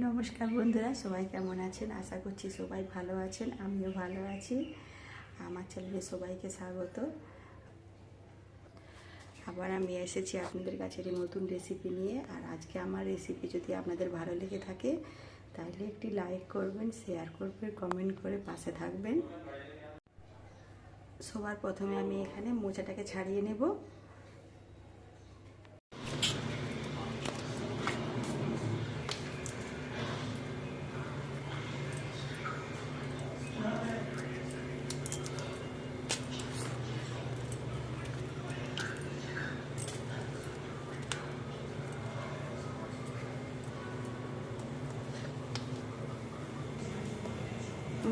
নমস্কার বন্ধুরা, সবাই কেমন আছেন? আশা করছি সবাই ভালো আছেন, আমিও ভালো আছি। আমার চ্যানেলে সবাইকে স্বাগত। আবার আমি এসেছি আপনাদের কাছে নতুন রেসিপি নিয়ে। আর আজকে আমার রেসিপি যদি আপনাদের ভালো লেগে থাকে, তাহলে একটি লাইক করবেন শেয়ার করবেন কমেন্ট করে পাশে থাকবেন। সবার প্রথমে আমি এখানে মোচাটাকে ছাড়িয়ে নেব।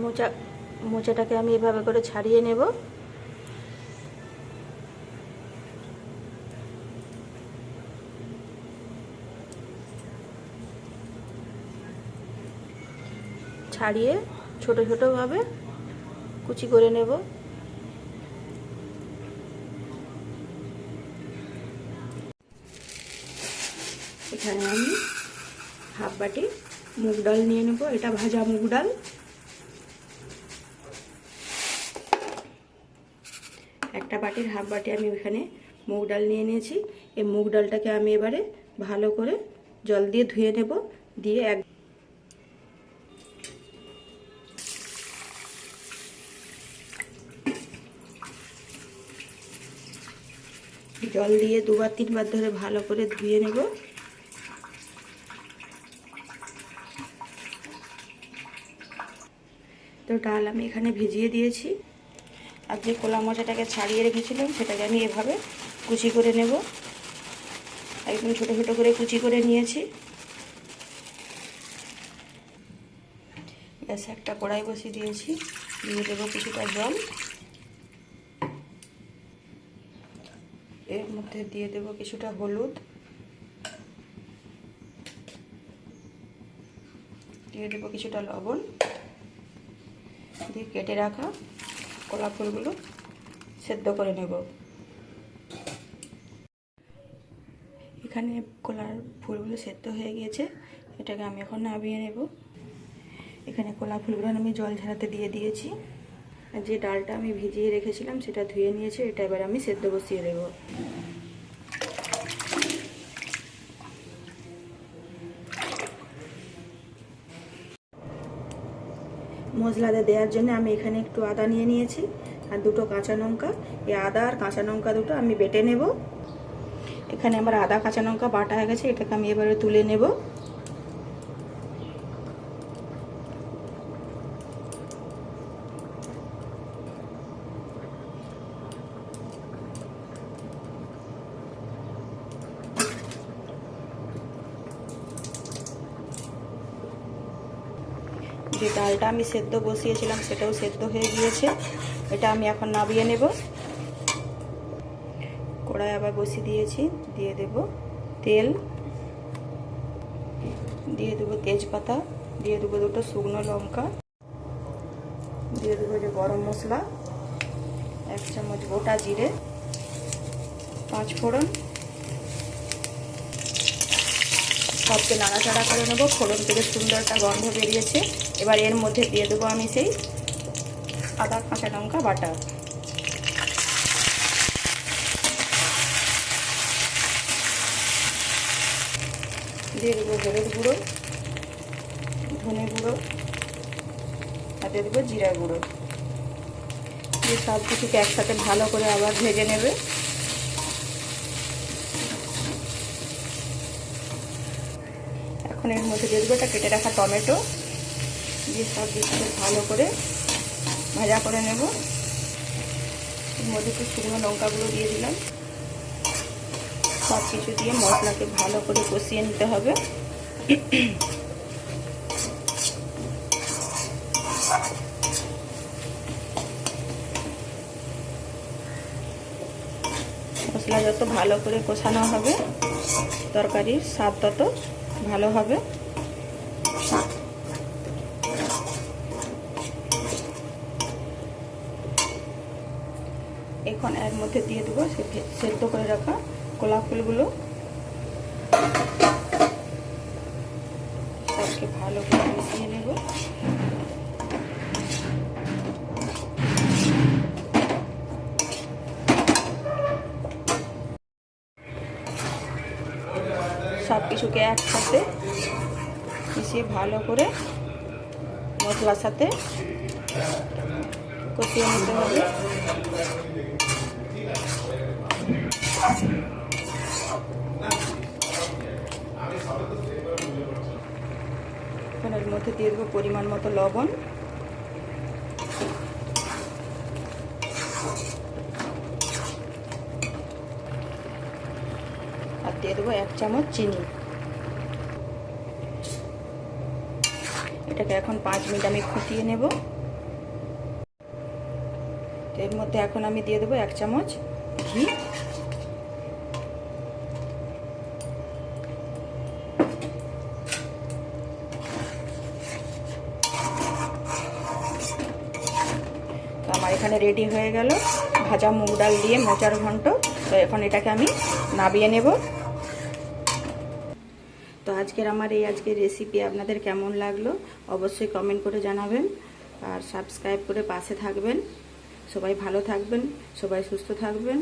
মোচা, মোচাটাকে আমি এভাবে করে ছাড়িয়ে নেব। ছাড়িয়ে ছোট, ছোটোভাবে কুচি করে নেব। এখানে আমি হাফ বাটি মুগ ডাল নিয়ে নেব। এটা ভাজা মুগ ডাল। একটা বাটির, হাফ বাটি আমি এখানে মুগ ডাল নিয়ে নিয়েছি। এই মুগ ডালটাকে আমি এবারে ভালো করে জল দিয়ে ধুয়ে নেব, দিয়ে এক জল দিয়ে দুবার, তিনবার ধরে ভালো করে ধুয়ে নেব। তো ডাল আমি এখানে ভিজিয়ে দিয়েছি। আর যে কোলা মোচাটাকে ছাড়িয়ে রেখেছিলাম, সেটাকে আমি এভাবে কুচি করে নেব। একদম ছোট ছোট করে কুচি করে নিয়েছি। গ্যাসে একটা কড়াই বসিয়ে দিয়েছি। দিয়ে দেবো কিছুটা জল। এর মধ্যে দিয়ে দেব কিছুটা হলুদ। দিয়ে দেবো কিছুটা লবণ। দিয়ে কেটে রাখা। কলা ফুলগুলো সেদ্ধ করে নেব। এখানে কলার ফুলগুলো সেদ্ধ হয়ে গিয়েছে। এটাকে আমি এখন নামিয়ে নেব। এখানে কলা ফুলগুলো আমি জল ঝাড়াতে দিয়ে দিয়েছি। যে ডালটা আমি ভিজিয়ে রেখেছিলাম, সেটা ধুয়ে নিয়েছি। এটা এবার আমি সেদ্ধ বসিয়ে দেব। মশলাতে দেওয়ার জন্য আমি এখানে একটু আদা নিয়ে নিয়েছি আর দুটো কাঁচা লঙ্কা। এই আদা আর কাঁচা লঙ্কা দুটো আমি বেটে নেব। এখানে আমার আদা কাঁচা লঙ্কা বাটা হয়ে গেছে, এটাকে আমি এবারে তুলে নেব। যে ডালটা আমি সেদ্ধ বসিয়েছিলাম সেটাও সেদ্ধ হয়ে গিয়েছে। এটা আমি এখন নামিয়ে নেব। কড়াই আবার বসিয়ে দিয়েছি, দিয়ে দেব তেল। দিয়ে দেবো তেজপাতা, দিয়ে দেবো দুটো শুকনো লঙ্কা, দিয়ে দেবো যে গরম মশলা, এক চামচ গোটা জিরে, পাঁচ ফোড়ন সবকে নাড়াচাড়া করে নেব। ফোড়ন থেকে সুন্দর একটা গন্ধ বেরিয়েছে। এবার এর মধ্যে দিয়ে দেবো আমি সেই আদা, কাঁচা লঙ্কা, বাটা। দিয়ে দেবো হলুদ গুঁড়ো, ধনে গুঁড়ো আর দিয়ে দেবো জিরা গুঁড়ো। দিয়ে সব কিছুকে একসাথে ভালো করে আবার ভেজে নেবে। এখন এর মধ্যে দিয়ে দেবো একটা কেটে রাখা টমেটো, দিয়ে সব কিছুকে ভালো করে ভাজা করে নেব। এর মধ্যে একটু শুকনো লঙ্কাগুলো দিয়ে দিলাম। সব কিছু দিয়ে মশলাকে ভালো করে কষিয়ে নিতে হবে। মশলা যত ভালো করে কষানো হবে, তরকারির স্বাদ তত ভালো হবে। এখন এর মধ্যে দিয়ে দেবো সেদ্ধ করে রাখা গোলাপ ফুলগুলো। ভালো করে মিশিয়ে নেব। সব কিছুকে একসাথে মিশিয়ে ভালো করে মশলার সাথে কষিয়ে নিতে হবে। মধ্যে দিয়ে দেবো পরিমাণ মতো লবণ। দিয়ে দেবো এক চামচ চিনি। এটাকে এখন পাঁচ মিনিট আমি ফুটিয়ে নেব। এর মধ্যে এখন আমি দিয়ে দেবো এক চামচ ঘি। আমার এখানে রেডি হয়ে গেল। ভাজা মুগ ডাল দিয়ে মোচার ঘন্ট। তো এখন এটাকে আমি নাবিয়ে নেব। আজকের আমার এই আজকের রেসিপি আপনাদের কেমন লাগল অবশ্যই কমেন্ট করে জানাবেন। আর সাবস্ক্রাইব করে পাশে থাকবেন। সবাই ভালো থাকবেন, সবাই সুস্থ থাকবেন।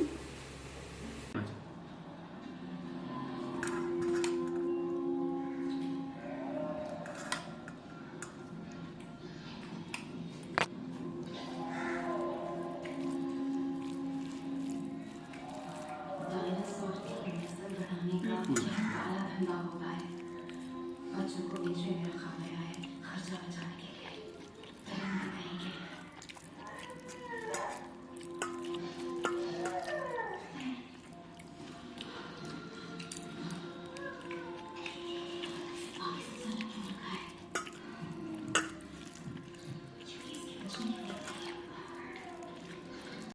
Thank you. 你去